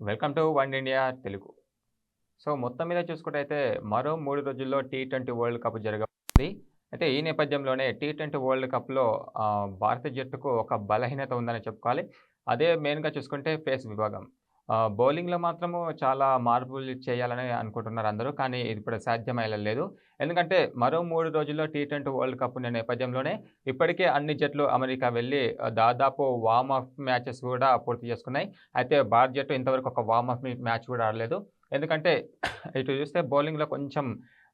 Welcome to one India Telugu so మొత్తం మీద చూసుకుంటే మరో మూడు రోజుల్లో టీ ట్వంటీ వరల్డ్ కప్ జరగబోతుంది. అయితే ఈ నేపథ్యంలోనే టీ ట్వంటీ వరల్డ్ కప్లో భారత జట్టుకు ఒక బలహీనత ఉందని చెప్పుకోవాలి. అదే మెయిన్గా చూసుకుంటే పేస్ విభాగం. బౌలింగ్లో మాత్రము చాలా మార్పులు చేయాలని అనుకుంటున్నారు అందరూ. కానీ ఇది ఇప్పుడు సాధ్యమయ్యలేదు ఎందుకంటే మరో మూడు రోజుల్లో టీ ట్వంటీ వరల్డ్ కప్ ఉన్న నేపథ్యంలోనే ఇప్పటికే అన్ని జట్లు అమెరికా వెళ్ళి దాదాపు వార్మ్ మ్యాచెస్ కూడా పూర్తి చేసుకున్నాయి. అయితే భారత జట్టు ఇంతవరకు ఒక వార్మ్ మ్యాచ్ కూడా ఆడలేదు. ఎందుకంటే ఇటు చూస్తే బౌలింగ్లో కొంచెం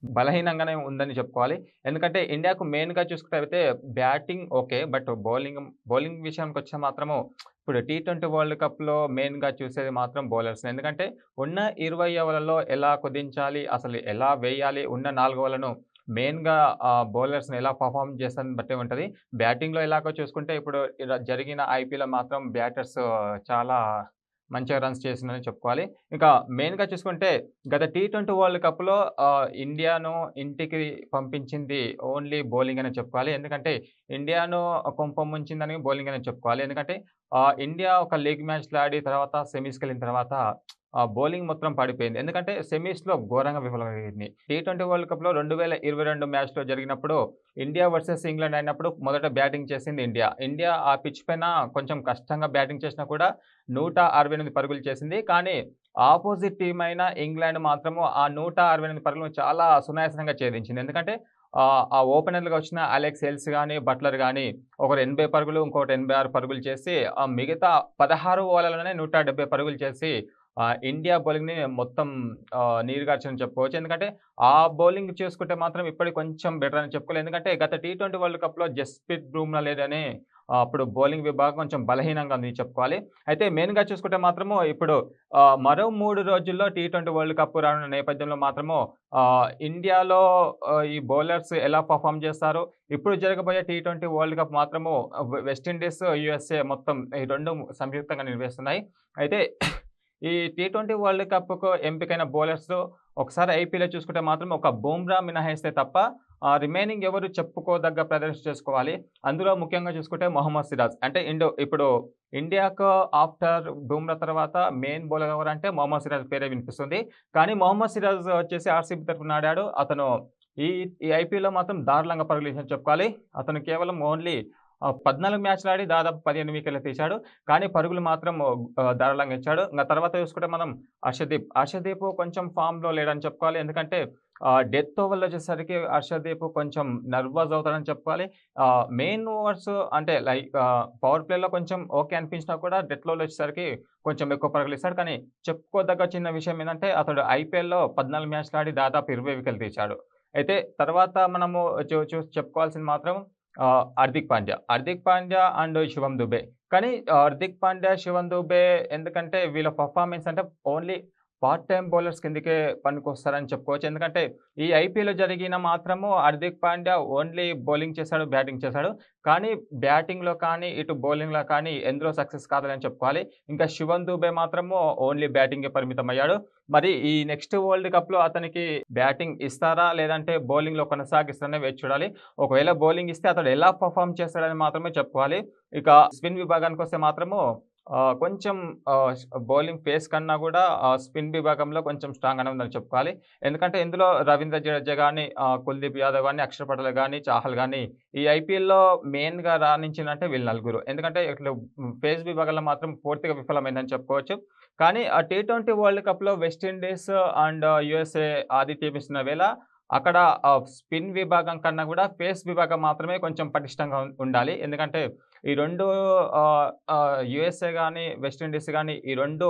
బలహీనంగానే ఉందని చెప్పుకోవాలి. ఎందుకంటే ఇండియాకు మెయిన్గా చూసుకుంటే batting okay but bowling bowling విషయానికి వచ్చే మాత్రము ఇప్పుడు టీ ట్వంటీ వరల్డ్ కప్లో మెయిన్గా చూసేది మాత్రం బౌలర్స్ ఎందుకంటే ఉన్న ఇరవై ఓవర్లలో ఎలా కుదించాలి అసలు ఎలా వేయాలి ఉన్న నాలుగు ఓవర్లను మెయిన్గా బౌలర్స్ని ఎలా పర్ఫామ్ చేస్తారని బట్టి ఉంటుంది. బ్యాటింగ్లో ఎలాగో చూసుకుంటే ఇప్పుడు ఇలా జరిగిన ఐపీఎల్ మాత్రం బ్యాటర్స్ చాలా మంచిగా రన్స్ చేసిందని చెప్పుకోవాలి. ఇంకా మెయిన్గా చూసుకుంటే గత టీ ట్వంటీ వరల్డ్ కప్లో ఇండియాను ఇంటికి పంపించింది ఓన్లీ బౌలింగ్ అని చెప్పుకోవాలి. ఎందుకంటే ఇండియాను కొంప ముంచిందని బౌలింగ్ అని చెప్పుకోవాలి. ఎందుకంటే ఇండియా ఒక లీగ్ మ్యాచ్లు ఆడి తర్వాత సెమీస్కి వెళ్ళిన తర్వాత బౌలింగ్ మొత్తం పడిపోయింది. ఎందుకంటే సెమీస్లో ఘోరంగా విఫలమైంది. టీ ట్వంటీ వరల్డ్ కప్లో రెండు వేల ఇరవై రెండు మ్యాచ్లో జరిగినప్పుడు ఇండియా వర్సెస్ ఇంగ్లాండ్ అయినప్పుడు మొదట బ్యాటింగ్ చేసింది ఇండియా. ఇండియా ఆ పిచ్ పైన కొంచెం కష్టంగా బ్యాటింగ్ చేసినా కూడా నూట అరవై ఎనిమిది పరుగులు చేసింది. కానీ ఆపోజిట్ టీం అయిన ఇంగ్లాండ్ మాత్రము ఆ నూట అరవై ఎనిమిది పరుగులను చాలా సునాయాసంగా ఛేదించింది. ఎందుకంటే ఆ, ఓపెనర్లుగా వచ్చిన అలెక్స్ హెల్స్ కానీ బట్లర్ కానీ ఒకరు ఎనభై పరుగులు ఇంకొకటి ఎనభై ఆరు పరుగులు చేసి ఆ మిగతా పదహారు ఓవర్లలోనే నూట డెబ్బై పరుగులు చేసి ఇండియా బౌలింగ్ని మొత్తం నీరుగార్చని చెప్పుకోవచ్చు. ఎందుకంటే ఆ బౌలింగ్ చూసుకుంటే మాత్రం ఇప్పటికి కొంచెం బెటర్ అని చెప్పుకోలేదు ఎందుకంటే గత టీ ట్వంటీ వరల్డ్ కప్లో జస్ప్రీత్ బూమ్రా లేదని అప్పుడు బౌలింగ్ విభాగం కొంచెం బలహీనంగా ఉంది చెప్పుకోవాలి. అయితే మెయిన్గా చూసుకుంటే మాత్రము ఇప్పుడు మరో మూడు రోజుల్లో టీ ట్వంటీ వరల్డ్ కప్ రానున్న నేపథ్యంలో మాత్రము ఇండియాలో ఈ బౌలర్స్ ఎలా పర్ఫామ్ చేస్తారు? ఇప్పుడు జరగబోయే టీ ట్వంటీ వరల్డ్ కప్ మాత్రము వెస్టిండీస్ యుఎస్ఏ మొత్తం ఈ రెండు సంయుక్తంగా నిర్వహిస్తున్నాయి. అయితే ఈ టీ ట్వంటీ వరల్డ్ కప్కు ఎంపికైన బౌలర్స్ ఒకసారి ఐపీఎల్ చూసుకుంటే మాత్రం ఒక బూమ్రా మినహాయిస్తే తప్ప రిమైనింగ్ ఎవరు చెప్పుకోదగ్గ ప్రదర్శన చేసుకోవాలి. అందులో ముఖ్యంగా చూసుకుంటే మొహమ్మద్ సిరాజ్. అంటే ఇండో ఇప్పుడు ఇండియాకు ఆఫ్టర్ బూమ్రా తర్వాత మెయిన్ బౌలర్ ఎవరు అంటే మొహమ్మద్ సిరాజ్ పేరే వినిపిస్తుంది. కానీ మొహమ్మద్ సిరాజ్ వచ్చేసి ఆర్సీబీ తరఫున ఆడాడు. అతను ఈ ఈ ఐపీఎల్లో మాత్రం దారుణంగా పరిగణించని చెప్పుకోవాలి. అతను కేవలం ఓన్లీ పద్నాలుగు మ్యాచ్లు ఆడి దాదాపు పదిహేను వికెట్లు తీశాడు. కానీ పరుగులు మాత్రం దారుణంగా ఇచ్చాడు. ఇంకా తర్వాత చూసుకుంటే మనం హర్షదీప్. హర్షదీప్ కొంచెం ఫామ్లో లేడని చెప్పుకోవాలి. ఎందుకంటే డెత్ ఓవర్లో వచ్చేసరికి హర్షదీప్ కొంచెం నర్వస్ అవుతాడని చెప్పుకోవాలి. మెయిన్ ఓవర్స్ అంటే లైక్ పవర్ ప్లేలో కొంచెం ఓకే అనిపించినా కూడా డెత్ ఓవర్లో వచ్చేసరికి కొంచెం ఎక్కువ పరుగులు ఇస్తాడు. కానీ చెప్పుకోదగ్గ చిన్న విషయం ఏంటంటే అతడు ఐపీఎల్లో పద్నాలుగు మ్యాచ్లు ఆడి దాదాపు ఇరవై వికెట్లు తీశాడు. అయితే తర్వాత మనము చూ చూసి చెప్పుకోవాల్సింది మాత్రం హార్దిక్ పాండ్యా హార్దిక్ పాండ్యా అండ్ శివం దుబే కానీ ఆ, హార్దిక్ పాండ్యా శివం దుబే ఎందుకంటే వీళ్ళ పర్ఫార్మెన్స్ అంటే ఓన్లీ పార్ట్ టైం బౌలర్స్ కిందకే పనికొస్తారని చెప్పుకోవచ్చు. ఎందుకంటే ఈ ఐపీఎల్లో జరిగిన మాత్రము హార్దిక్ పాండ్యా ఓన్లీ బౌలింగ్ చేశాడు బ్యాటింగ్ చేశాడు. కానీ బ్యాటింగ్లో కానీ ఇటు బౌలింగ్లో కానీ ఎందులో సక్సెస్ కాదని చెప్పుకోవాలి. ఇంకా శివన్ దూబే మాత్రము ఓన్లీ బ్యాటింగ్కే పరిమితం అయ్యాడు మరి ఈ నెక్స్ట్ వరల్డ్ కప్లో అతనికి బ్యాటింగ్ ఇస్తారా లేదంటే బౌలింగ్లో కొనసాగిస్తారనే వేచి చూడాలి. ఒకవేళ బౌలింగ్ ఇస్తే అతడు ఎలా పర్ఫామ్ చేస్తాడని మాత్రమే చెప్పుకోవాలి. ఇక స్పిన్ విభాగానికి వస్తే మాత్రము కొంచెం బౌలింగ్ ఫేస్ కన్నా కూడా స్పిన్ విభాగంలో కొంచెం స్ట్రాంగ్ అని ఉందని చెప్పుకోవాలి. ఎందుకంటే ఇందులో రవీంద్ర జడేజా కానీ కుల్దీప్ యాదవ్ కానీ అక్షర్ పటేల్ కానీ చాహల్ కానీ ఈ ఐపీఎల్లో మెయిన్గా రాణించిందంటే వీళ్ళు నలుగురు. ఎందుకంటే ఇట్లా ఫేస్ విభాగంలో మాత్రం పూర్తిగా విఫలమైందని చెప్పుకోవచ్చు. కానీ ఆ టీ ట్వంటీ వరల్డ్ కప్లో వెస్టిండీస్ అండ్ యుఎస్ఏ ఆదిత్యం ఇస్తున్న వేళ అక్కడ స్పిన్ విభాగం కన్నా కూడా ఫేస్ విభాగం మాత్రమే కొంచెం పటిష్టంగా ఉండాలి. ఎందుకంటే ఈ రెండు యుఎస్ఏ కానీ వెస్టిండీస్ కానీ ఈ రెండు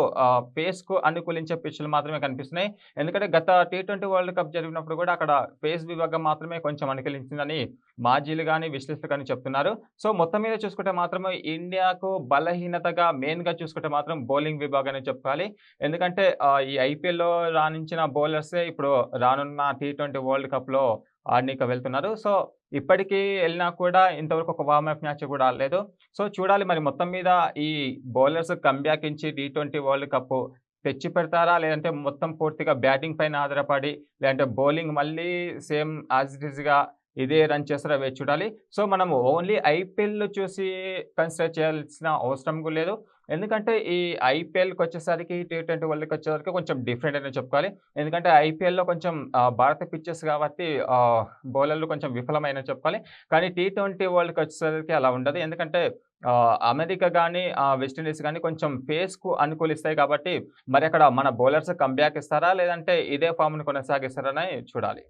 పేస్కు అనుకూలించే పిచ్లు మాత్రమే కనిపిస్తున్నాయి. ఎందుకంటే గత టీ ట్వంటీ వరల్డ్ కప్ జరిగినప్పుడు కూడా అక్కడ పేస్ విభాగం మాత్రమే కొంచెం అనుకూలించిందని మాజీలు కానీ విశ్లేషకులు కానీ చెప్తున్నారు. సో మొత్తం మీద చూసుకుంటే మాత్రం ఇండియాకు బలహీనతగా మెయిన్గా చూసుకుంటే మాత్రం బౌలింగ్ విభాగాన్ని చెప్పాలి ఎందుకంటే ఈ ఐపీఎల్లో రాణించిన బౌలర్సే ఇప్పుడు రానున్న టీ ట్వంటీ వరల్డ్ కప్లో ఆడనీకి వెళ్తున్నారు. సో ఇప్పటికీ వెళ్ళినా కూడా ఇంతవరకు ఒక వార్మ్ అప్ మ్యాచ్ కూడా ఆడలేదు. సో చూడాలి మరి మొత్తం మీద ఈ బౌలర్స్ కంబ్యాక్ ఇచ్చి టీ ట్వంటీ వరల్డ్ కప్ తెచ్చి పెడతారా? లేదంటే మొత్తం పూర్తిగా బ్యాటింగ్ పైన ఆధారపడి లేదంటే బౌలింగ్ మళ్ళీ సేమ్ యాజ్ ఇట్ ఈస్గా ఇదే రన్ చేస్తారో వేచి చూడాలి. సో, మనము ఓన్లీ ఐపీఎల్ చూసి కన్సిడర్ చేయాల్సిన అవసరం కూడా లేదు. ఎందుకంటే ఈ ఐపీఎల్కి వచ్చేసరికి టీ ట్వంటీ వరల్డ్‌కి వచ్చేసరికి కొంచెం డిఫరెంట్ అనే చెప్పుకోవాలి. ఎందుకంటే ఐపీఎల్‌లో కొంచెం భారత పిచ్చెస్ కాబట్టి బౌలర్లు కొంచెం విఫలమైన చెప్పుకోవాలి. కానీ టీ ట్వెంటీ వరల్డ్కి వచ్చేసరికి అలా ఉండదు. ఎందుకంటే అమెరికా కానీ వెస్టిండీస్ కానీ కొంచెం ఫేస్కు అనుకూలిస్తాయి కాబట్టి మరి అక్కడ మన బౌలర్స్ కంబ్యాక్ ఇస్తారా? లేదంటే ఇదే ఫామ్ను కొనసాగిస్తారా అని చూడాలి.